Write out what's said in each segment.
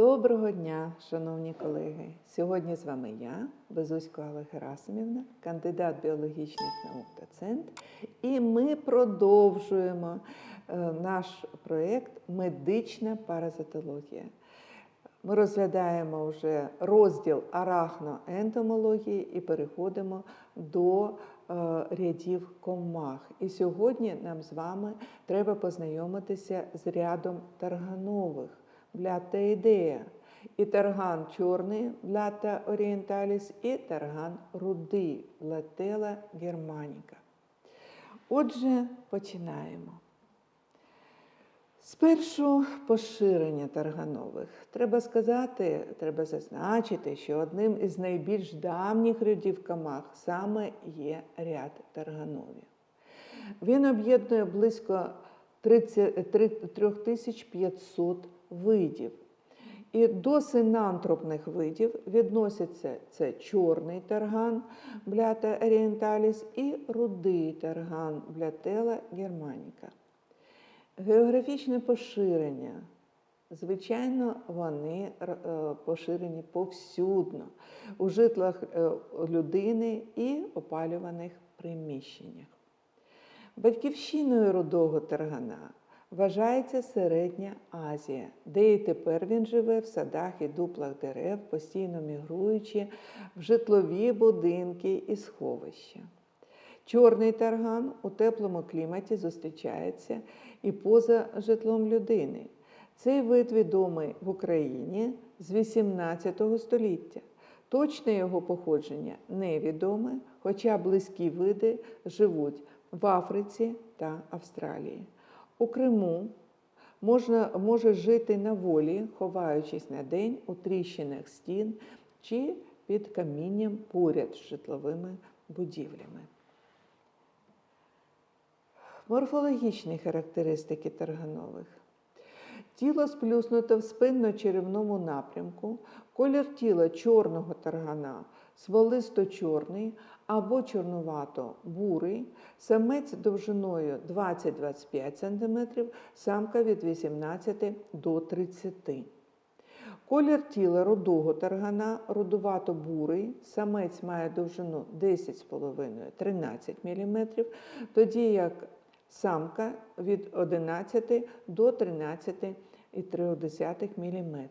Доброго дня, шановні колеги! Сьогодні з вами я, Безусько Алла Герасимівна, кандидат біологічних наук, доцент, і ми продовжуємо е, наш проєкт Медична паразитологія. Ми розглядаємо вже розділ арахноентомології і переходимо до е, рядів комах. І сьогодні нам з вами треба познайомитися з рядом тарганових блята ідея. І тарган чорний блята орієнталіс, і тарган рудий блатела германіка. Отже, починаємо. Спершу поширення тарганових. Треба сказати, треба зазначити, що одним із найбільш давніх рядів камах саме є ряд тарганові. Він об'єднує близько 30 3500 видів. І до синантропних видів відносяться це чорний терган блята орієнталіс і рудий терган блятела германіка. Географічне поширення. Звичайно, вони е, поширені повсюдно у житлах е, людини і опалюваних приміщеннях. Батьківщиною рудого тергана вважається Середня Азія, де і тепер він живе в садах і дуплах дерев, постійно мігруючи в житлові будинки і сховища. Чорний тарган у теплому кліматі зустрічається і поза житлом людини. Цей вид відомий в Україні з 18 століття. Точне його походження невідоме, хоча близькі види живуть в Африці та Австралії. У Криму можна, може жити на волі, ховаючись на день у тріщинах стін чи під камінням поряд з житловими будівлями. Морфологічні характеристики тарганових. Тіло сплюснуто в спинно-черевному напрямку, колір тіла чорного таргана сволисто-чорний або чорнувато-бурий, самець довжиною 20-25 см, самка від 18 до 30 Колір тіла рудого таргана рудувато-бурий, самець має довжину 10,5-13 мм, тоді як самка від 11 до 13,3 мм.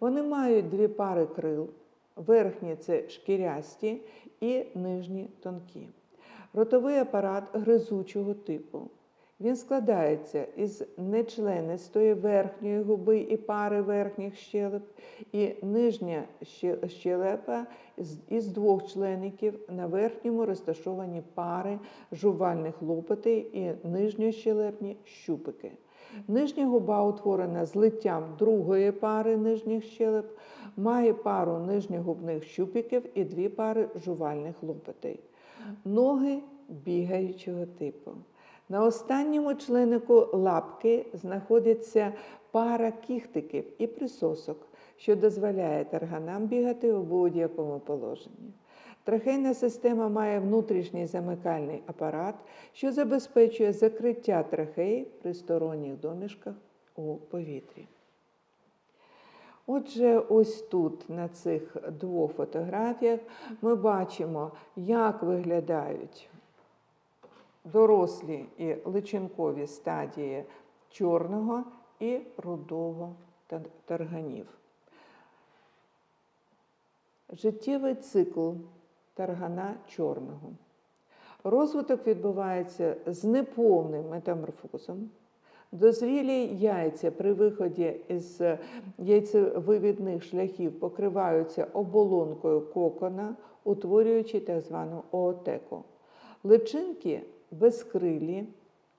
Вони мають дві пари крил, верхні це шкірясті і нижні тонкі. Ротовий апарат гризучого типу. Він складається із нечленистої верхньої губи і пари верхніх щелеп, і нижня щелепа із двох члеників на верхньому розташовані пари жувальних лопатей і нижньощелепні щупики. Нижня губа утворена злиттям другої пари нижніх щелеп, має пару нижньогубних щупиків і дві пари жувальних лопатей. Ноги бігаючого типу. На останньому членику лапки знаходиться пара кіхтиків і присосок, що дозволяє тарганам бігати у будь-якому положенні. Трахейна система має внутрішній замикальний апарат, що забезпечує закриття трахеї при сторонніх домішках у повітрі. Отже, ось тут, на цих двох фотографіях, ми бачимо, як виглядають дорослі і личинкові стадії чорного і рудого тарганів. Життєвий цикл таргана чорного. Розвиток відбувається з неповним метаморфозом. Дозрілі яйця при виході із яйцевивідних шляхів покриваються оболонкою кокона, утворюючи так звану оотеку. Личинки безкрилі,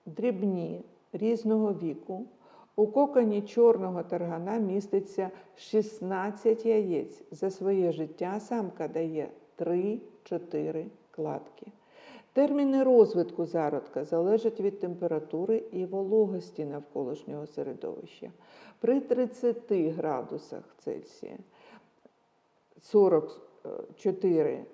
дрібні, різного віку. У коконі чорного таргана міститься 16 яєць. За своє життя самка дає 3-4 кладки. Терміни розвитку зародка залежать від температури і вологості навколишнього середовища. При 30 градусах Цельсія 44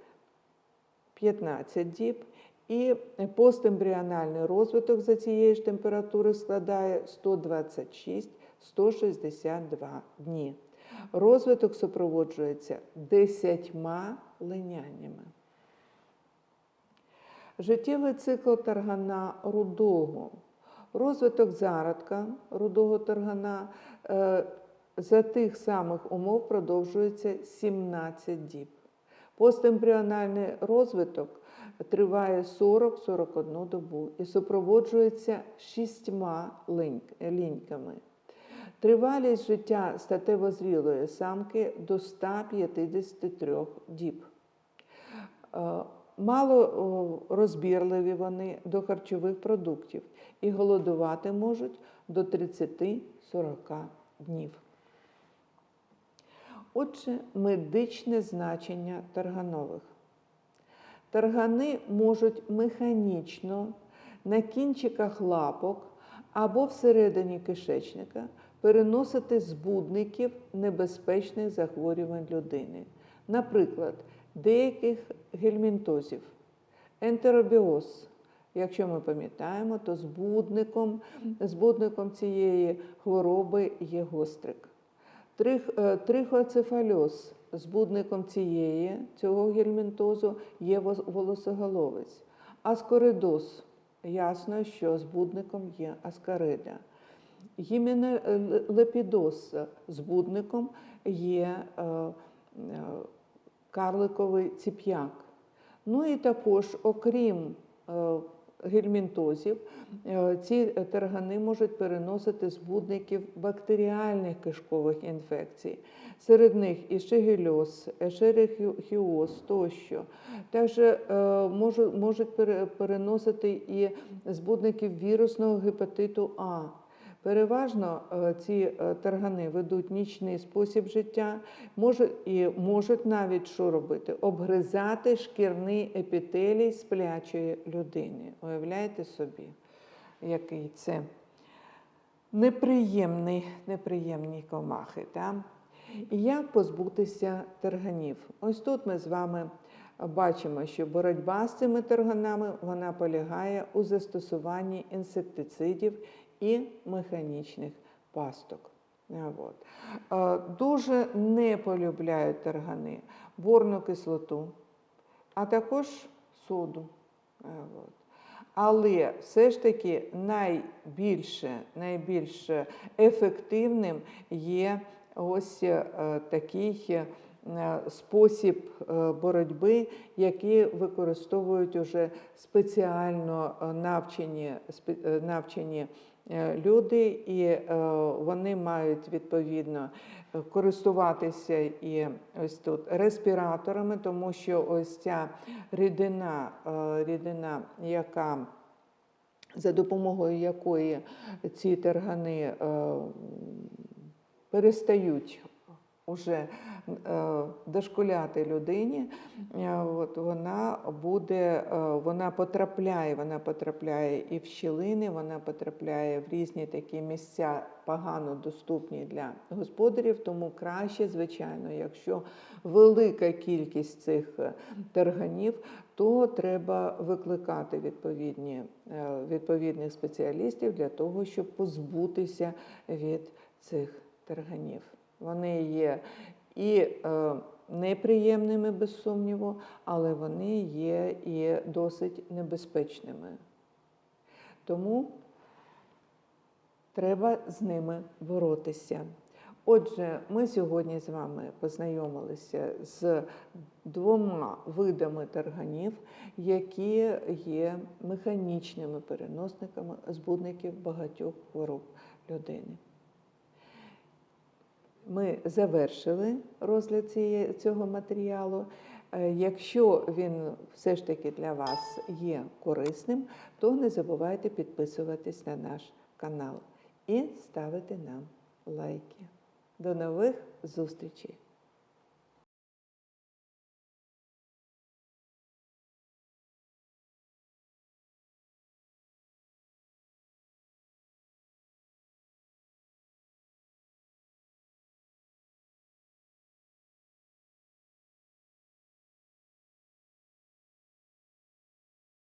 15 діб і постембріональний розвиток за цієї ж температури складає 126-162 дні. Розвиток супроводжується десятьма линяннями. Життєвий цикл таргана рудого. Розвиток зародка рудого таргана е, за тих самих умов продовжується 17 діб. Постембріональний розвиток триває 40-41 добу і супроводжується шістьма ліньками. Тривалість життя статево зрілої самки до 153 діб. Е, Мало розбірливі вони до харчових продуктів і голодувати можуть до 30-40 днів. Отже, медичне значення тарганових. Таргани можуть механічно на кінчиках лапок або всередині кишечника переносити збудників небезпечних захворювань людини, наприклад, деяких гельмінтозів, ентеробіоз. Якщо ми пам'ятаємо, то збудником, збудником цієї хвороби є гострик. Трих, е, трихоцефальоз збудником цієї, цього гельмінтозу є волосоголовець. Аскоридоз ясно, що збудником є аскарида. Гіменолепідоз збудником є е, е, карликовий ціп'як. Ну і також, окрім е, гельмінтозів, ці тергани можуть переносити збудників бактеріальних кишкових інфекцій. Серед них і шегельоз, ешерихіоз тощо. Також можуть переносити і збудників вірусного гепатиту А. Переважно е, ці е, таргани ведуть нічний спосіб життя, і можуть навіть що робити? Обгризати шкірний епітелій сплячої людини. Уявляєте собі, який це неприємний, неприємні комахи. І як позбутися тарганів? Ось тут ми з вами бачимо, що боротьба з цими тарганами вона полягає у застосуванні інсектицидів і механічних пасток. От. Дуже не полюбляють таргани борну кислоту, а також соду. От. Але все ж таки найбільше, найбільш ефективним є ось е, такий е, спосіб е, боротьби, який використовують уже спеціально навчені, навчені люди, і е, вони мають відповідно е, користуватися і ось тут респіраторами, тому що ось ця рідина, е, рідина, яка за допомогою якої ці тергани е, перестають уже е, дошкуляти людині, е, от вона буде, е, вона потрапляє, вона потрапляє і в щілини, вона потрапляє в різні такі місця погано доступні для господарів, тому краще, звичайно, якщо велика кількість цих тарганів, то треба викликати відповідні, відповідних спеціалістів для того, щоб позбутися від цих тарганів. Вони є і е, неприємними, без сумніву, але вони є і досить небезпечними. Тому треба з ними боротися. Отже, ми сьогодні з вами познайомилися з двома видами тарганів, які є механічними переносниками збудників багатьох хвороб людини. Ми завершили розгляд цього матеріалу. Е, Якщо він все ж таки для вас є корисним, то не забувайте підписуватись на наш канал і ставити нам лайки. До нових зустрічей!